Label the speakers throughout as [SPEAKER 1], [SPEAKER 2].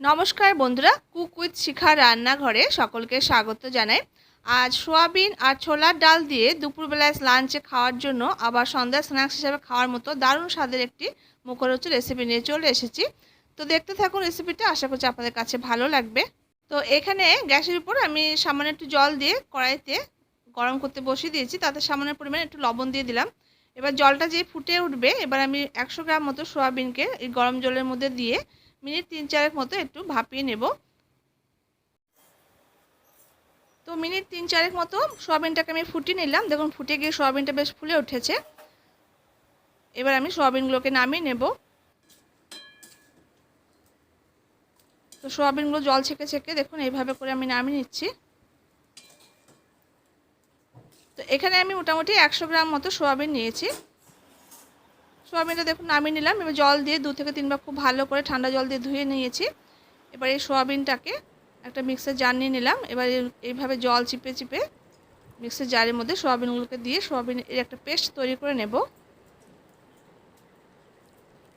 [SPEAKER 1] নমস্কার বন্ধুরা, cook with শিখা রান্নাঘরে সকলকে স্বাগত জানাই। আজ সোয়াবিন আর ছোলার ডাল দিয়ে দুপুরবেলায় লাঞ্চে খাওয়ার জন্য আবার সন্ধ্যা স্ন্যাক্স হিসাবে খাওয়ার মতো দারুণ স্বাদের একটি মুখরোচ রেসিপি নিয়ে চলে এসেছি। তো দেখতে থাকুন রেসিপিটা আশা করছি আপনাদের কাছে ভালো লাগবে। তো এখানে গ্যাসের উপর আমি সামান্য একটু জল দিয়ে কড়াইতে গরম করতে বসিয়ে দিয়েছি, তাতে সামান্য পরিমাণে একটু লবণ দিয়ে দিলাম। এবার জলটা যে ফুটে উঠবে, এবার আমি একশো গ্রাম মতো সোয়াবিনকে এই গরম জলের মধ্যে দিয়ে মিনিট তিন চারেক মতো একটু ভাপিয়ে নেব। তো মিনিট তিন চারেক মতো সোয়াবিনটাকে আমি ফুটিয়ে নিলাম। দেখুন, ফুটে গিয়ে সোয়াবিনটা বেশ ফুলে উঠেছে। এবার আমি সোয়াবিনগুলোকে নামিয়ে নেব। তো সোয়াবিনগুলো জল ছেঁকে ছেঁকে দেখুন, এইভাবে করে আমি নামিয়ে নিচ্ছি। তো এখানে আমি মোটামুটি একশো গ্রাম মতো সোয়াবিন নিয়েছি। সোয়াবিনটা দেখুন নামিয়ে নিলাম। এবার জল দিয়ে দু থেকে তিনবার খুব ভালো করে ঠান্ডা জল দিয়ে ধুয়ে নিয়েছি। এবার এই সোয়াবিনটাকে একটা মিক্সার জার নিয়ে নিলাম। এবার এইভাবে জল চিপে চিপে মিক্সার জারের মধ্যে সোয়াবিনগুলোকে দিয়ে সোয়াবিনের একটা পেস্ট তৈরি করে নেব।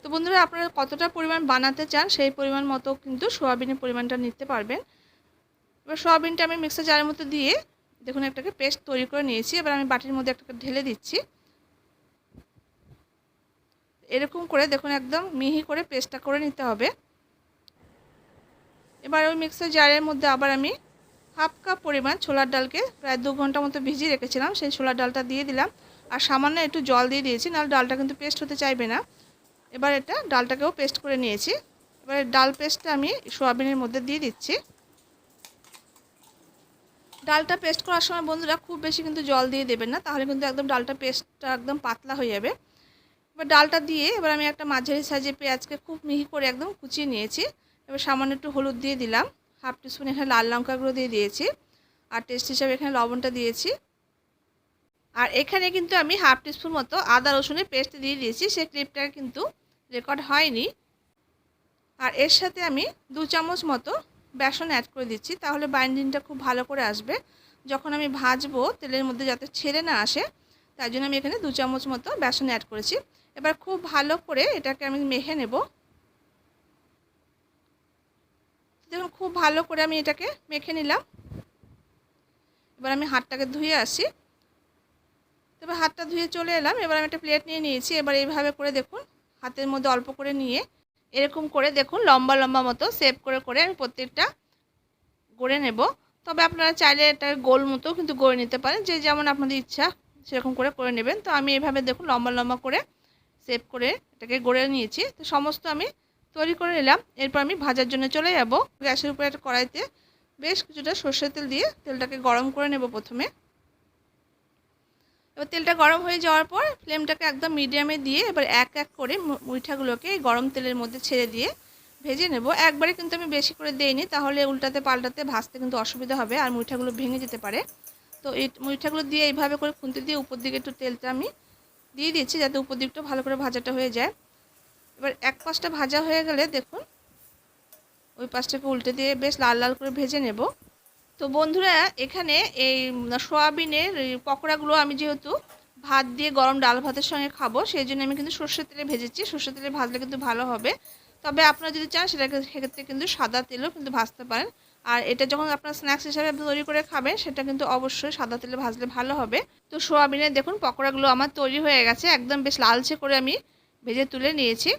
[SPEAKER 1] তো বন্ধুরা, আপনারা কতটা পরিমাণ বানাতে চান সেই পরিমাণ মতো কিন্তু সোয়াবিনের পরিমাণটা নিতে পারবেন। এবার সোয়াবিনটা আমি মিক্সার জারের মধ্যে দিয়ে দেখুন একটাকে পেস্ট তৈরি করে নিয়েছি। এবার আমি বাটির মধ্যে একটাকে ঢেলে দিচ্ছি। এরকম করে দেখুন একদম মিহি করে পেস্টটা করে নিতে হবে। এবার ওই মিক্সার জারের মধ্যে আবার আমি হাফ কাপ পরিমাণ ছোলার ডালকে প্রায় দু ঘণ্টা মতো ভিজিয়ে রেখেছিলাম, সেই ছোলার ডালটা দিয়ে দিলাম। আর সামান্য একটু জল দিয়ে দিয়েছি, নাহলে ডালটা কিন্তু পেস্ট হতে চাইবে না। এবার এটা ডালটাকেও পেস্ট করে নিয়েছি। এবার ডাল পেস্টটা আমি সোয়াবিনের মধ্যে দিয়ে দিচ্ছি। ডালটা পেস্ট করার সময় বন্ধুরা খুব বেশি কিন্তু জল দিয়ে দেবেন না, তাহলে কিন্তু একদম ডালটা পেস্টটা একদম পাতলা হয়ে যাবে। এবার ডালটা দিয়ে এবার আমি একটা মাঝারি সাইজে পেঁয়াজকে খুব মিহি করে একদম কুচিয়ে নিয়েছি। এবার সামান্য একটু হলুদ দিয়ে দিলাম। হাফ টিস্পুন এখানে লাল লঙ্কা গুঁড়ো দিয়ে দিয়েছি। আর টেস্ট হিসাবে এখানে লবণটা দিয়েছি। আর এখানে কিন্তু আমি হাফ টিস্পুন মতো আদা, রসুনের পেস্ট দিয়ে দিয়েছি। সেই ক্লিপটা কিন্তু রেকর্ড হয়নি। আর এর সাথে আমি দু চামচ মতো বেসন অ্যাড করে দিচ্ছি। তাহলে বাইন্ডিংটা খুব ভালো করে আসবে। যখন আমি ভাজবো, তেলের মধ্যে যাতে ছেড়ে না আসে তাই জন্য আমি এখানে দু চামচ মতো বেসন অ্যাড করেছি। এবার খুব ভালো করে এটাকে আমি মেখে নেব। দেখুন, খুব ভালো করে আমি এটাকে মেখে নিলাম। এবার আমি হাতটাকে ধুয়ে আসি। এবার হাতটা ধুয়ে চলে এলাম। এবার আমি একটা প্লেট নিয়ে নিয়েছি। এবার এইভাবে করে দেখুন, হাতের মধ্যে অল্প করে নিয়ে এরকম করে দেখুন, লম্বা লম্বা মতো সেভ করে করে আমি প্রত্যেকটা গড়ে নেব। তবে আপনারা চাইলে এটা গোল মতো কিন্তু গড়ে নিতে পারেন। যে যেমন আপনাদের ইচ্ছা সেরকম করে করে নেবেন। তো আমি এভাবে দেখুন লম্বা লম্বা করে সেভ করে এটাকে গড়ে নিয়েছি। তো সমস্ত আমি তৈরি করে নিলাম। এরপর আমি ভাজার জন্য চলে যাব। গ্যাসের উপরে একটা কড়াইতে বেশ কিছুটা সর্ষের তেল দিয়ে তেলটাকে গরম করে নেব প্রথমে। এবার তেলটা গরম হয়ে যাওয়ার পর ফ্লেমটাকে একদম মিডিয়ামে দিয়ে এবার এক এক করে মুইঠাগুলোকে গরম তেলের মধ্যে ছেড়ে দিয়ে ভেজে নেব। একবারে কিন্তু আমি বেশি করে দেইনি, তাহলে উল্টাতে পাল্টাতে ভাজতে কিন্তু অসুবিধা হবে আর মুইঠাগুলো ভেঙে যেতে পারে। তো এই মুইঠাগুলো দিয়ে এইভাবে করে খুন্তি দিয়ে উপর দিকে একটু তেলটা আমি দিয়ে দিচ্ছি যাতে উপর দিকটা ভালো করে ভাজাটা হয়ে যায়। এবার এক পাশটা ভাজা হয়ে গেলে দেখুন, ওই পাশটাকে উল্টে দিয়ে বেশ লাল লাল করে ভেজে নেব। তো বন্ধুরা, এখানে এই সোয়াবিনের পকোড়াগুলো আমি যেহেতু ভাত দিয়ে গরম ডাল ভাতের সঙ্গে খাব, সেই জন্য আমি কিন্তু সর্ষের তেলে ভেজেছি। সর্ষের তেলে ভাজলে কিন্তু ভালো হবে। তবে আপনারা যদি চান সেটাকে, সেক্ষেত্রে কিন্তু সাদা তেলও কিন্তু ভাজতে পারেন। আর এটা যখন আপনার স্ন্যাক্স হিসাবে তৈরি করে খাবেন, সেটা কিন্তু অবশ্যই সাদা তেলে ভাজলে ভালো হবে। তো সোয়াবিনের দেখুন পকোড়াগুলো আমার তৈরি হয়ে গেছে, একদম বেশ লালচে করে আমি ভেজে তুলে নিয়েছি।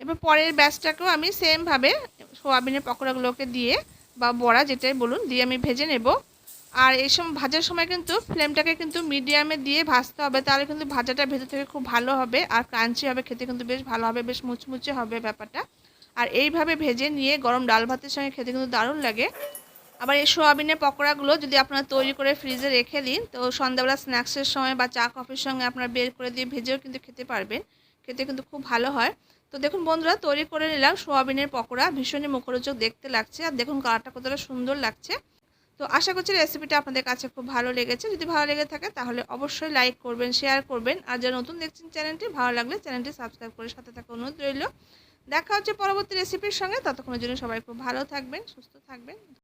[SPEAKER 1] এবার পরের ব্যাচটাকেও আমি সেমভাবে সোয়াবিনের পকোড়াগুলোকে দিয়ে বা বড়া যেটাই বলুন, দিয়ে আমি ভেজে নেব। আর এই সময় ভাজার সময় কিন্তু ফ্লেমটাকে কিন্তু মিডিয়ামে দিয়ে ভাজতে হবে, তাহলে কিন্তু ভাজাটা ভেতর থেকে খুব ভালো হবে আর ক্রাঞ্চি হবে, খেতে কিন্তু বেশ ভালো হবে, বেশ মুচমুচে হবে ব্যাপারটা। আর এইভাবে ভেজে নিয়ে গরম ডাল ভাতের সঙ্গে খেতে কিন্তু দারুণ লাগে। আবার এই সোয়াবিনের পকোড়াগুলো যদি আপনারা তৈরি করে ফ্রিজে রেখে দিন, তো সন্ধ্যাবেলা স্ন্যাক্সের সময় বা চা, কফির সঙ্গে আপনারা বের করে দিয়ে ভেজেও কিন্তু খেতে পারবেন। খেতে কিন্তু খুব ভালো হয়। তো দেখুন বন্ধুরা, তৈরি করে নিলাম সোয়াবিনের পকোড়া। ভীষণই মুখরোচক দেখতে লাগছে আর দেখুন কালারটা কতটা সুন্দর লাগছে। তো আশা করছি রেসিপিটা আপনাদের কাছে খুব ভালো লেগেছে। যদি ভালো লেগে থাকে তাহলে অবশ্যই লাইক করবেন, শেয়ার করবেন। আর যারা নতুন দেখছেন চ্যানেলটি, ভালো লাগলে চ্যানেলটি সাবস্ক্রাইব করে সাথে থাকা অনুরোধ রইল। দেখা হচ্ছে পরবর্তী রেসিপির সঙ্গে। ততক্ষণের জন্য সবাই খুব ভালো থাকবেন সুস্থ থাকবেন।